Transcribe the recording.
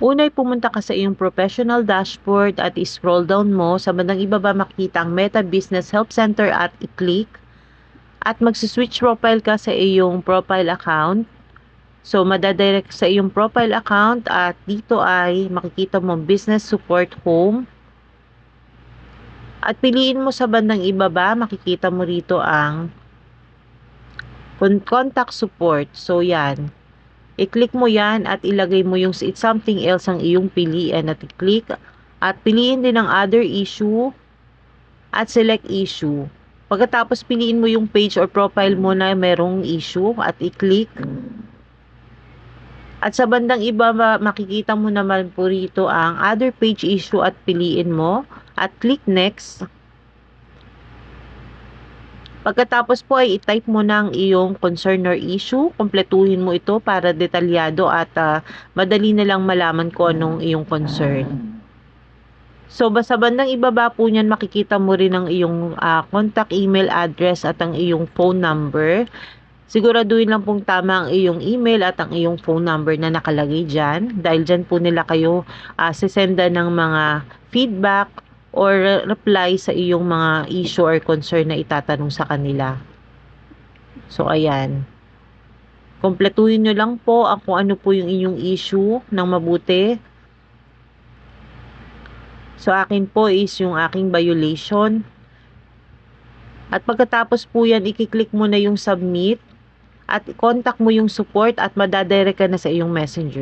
Una ay pumunta ka sa iyong professional dashboard at i-scroll down mo. Sa bandang ibaba makikita ang Meta Business Help Center at i-click. At magsi-switch profile ka sa iyong profile account. So, madadirect sa iyong profile account at dito ay makikita mo Business Support Home. At piliin mo sa bandang ibaba, makikita mo rito ang con- contact support. So, yan. I-click mo yan at ilagay mo yung it's something else ang iyong piliin at i-click. At piliin din ang other issue at select issue. Pagkatapos piliin mo yung page or profile mo na merong issue at i-click. At sa bandang iba ma- makikita mo naman po rito ang other page issue at piliin mo at click next. Pagkatapos po ay i-type mo ang iyong concern or issue. Kompletuhin mo ito para detalyado at ah, madali na lang malaman ko anong iyong concern. So, basta bandang ibaba po niyan, makikita mo rin ang iyong ah, contact email address at ang iyong phone number. Siguraduhin lang pong tama ang iyong email at ang iyong phone number na nakalagay dyan. Dahil dyan po nila kayo uh, sisenda ng mga feedback or re- reply sa iyong mga issue or concern na itatanong sa kanila. So, ayan. Kompletuhin nyo lang po ang kung ano po yung inyong issue ng mabuti. So, akin po is yung aking violation. At pagkatapos po yan, ikiklik mo na yung submit at contact mo yung support at madadirect ka na sa iyong messenger.